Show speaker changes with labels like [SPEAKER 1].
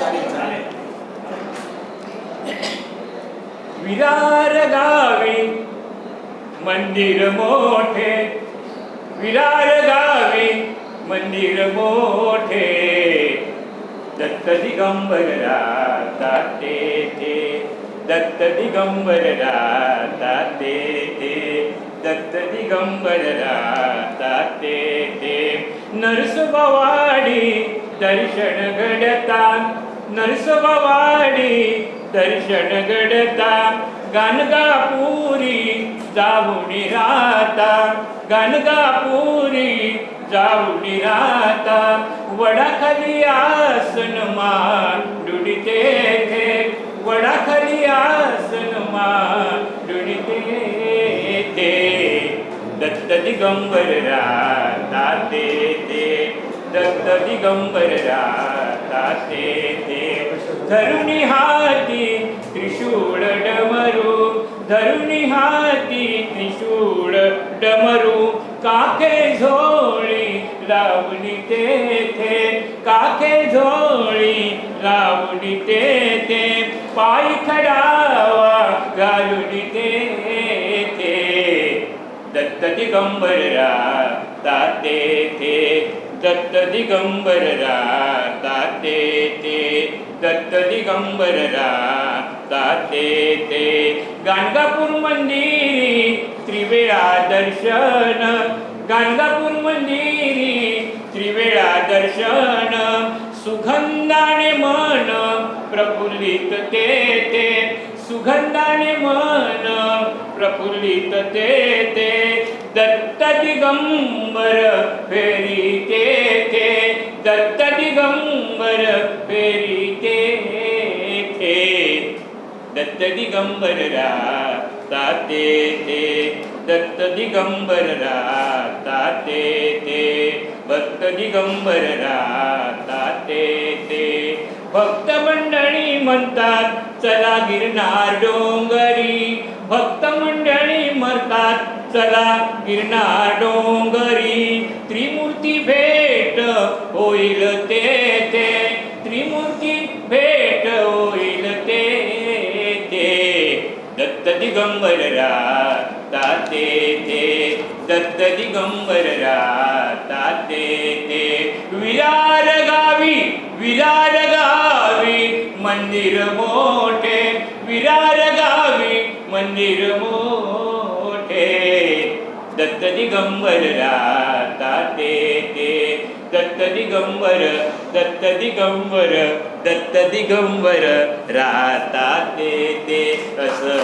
[SPEAKER 1] चालेल चालेल
[SPEAKER 2] विरार गावी मंदिर मोठे. विरार गावी मंदिर मोठे. दत्त दिगंबर राहता ते दत्त दिगंबर राहता ते दत्त दिगंबर राहता ते ते नरसोबावाडी दर्शन घडता नरसोबावाडी दर्शन घडता गाणगापुरी जाऊन राहता गाणगापुरी जाऊन राहता. वडाखाली आसन मांडुडी तेथे वडाखाली आसन मांडुडी तेथे. दत्त दिगंबर राहता ते ते दत्त दिगंबर राहता ते ते. धरुणी हाती त्रिशूळ डमरू धरुणी हाती त्रिशूळ डमरू. काके झोळी लावली तेथे काके झोळी लावली तेथे. पाय खडावा घालुनी तेथे. दत्त दिगंबर ताते ते. दत्त दिगंबर राहता ते दत्त दिगंबर राहता ते गाणगापूर मंदिरी त्रिवेळा दर्शन. गाणगापूर मंदिरी त्रिवेळा दर्शन. सुगंधाने मन प्रफुल्लित तेथे. सुगंधाने मन प्रफुल्लित तेथे. दत्त दिगंबर फेरी ते दत्त दिगंबर फेरी तेथे दत्त दिगंबर राहता तेथे दत्त दिगंबर ते तेथे भक्त दिगंबर राहता ते भक्त मंडळी म्हणतात चला गिरनार डोंगरी. भक्त मंडळी म्हणतात चला गिरनार डोंगरी. त्रिमूर्ती भेट होईल तेथे. त्रिमूर्ती भेट होईल तेथे. दत्त दिगंबर राहता ते दत्त दिगंबर राहता ते विरार गावी विरार गावी मंदिर मोठे. विरार गावी मंदिर मोठे. दत्त दिगंबर राहता ते दत्त दिगंबर दत्त दिगंबर दत्त दिगंबर राहता ते असं.